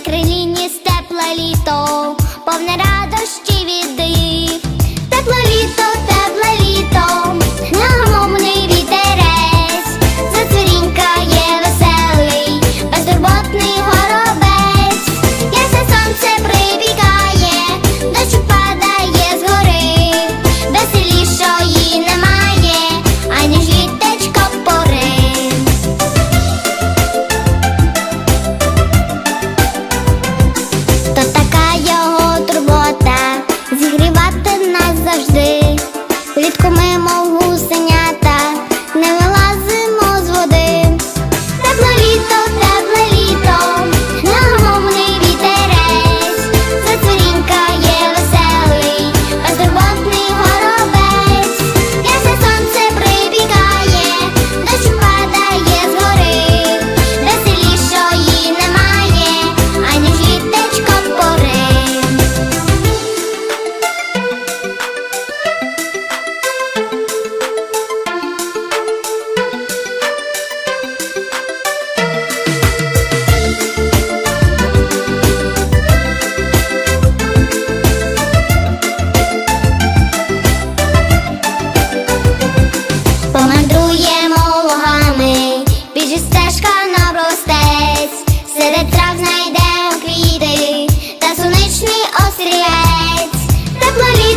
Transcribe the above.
на Влітку ми, нам ростець, серед трав знайдемо квіти та сонячний острієць, теплолі.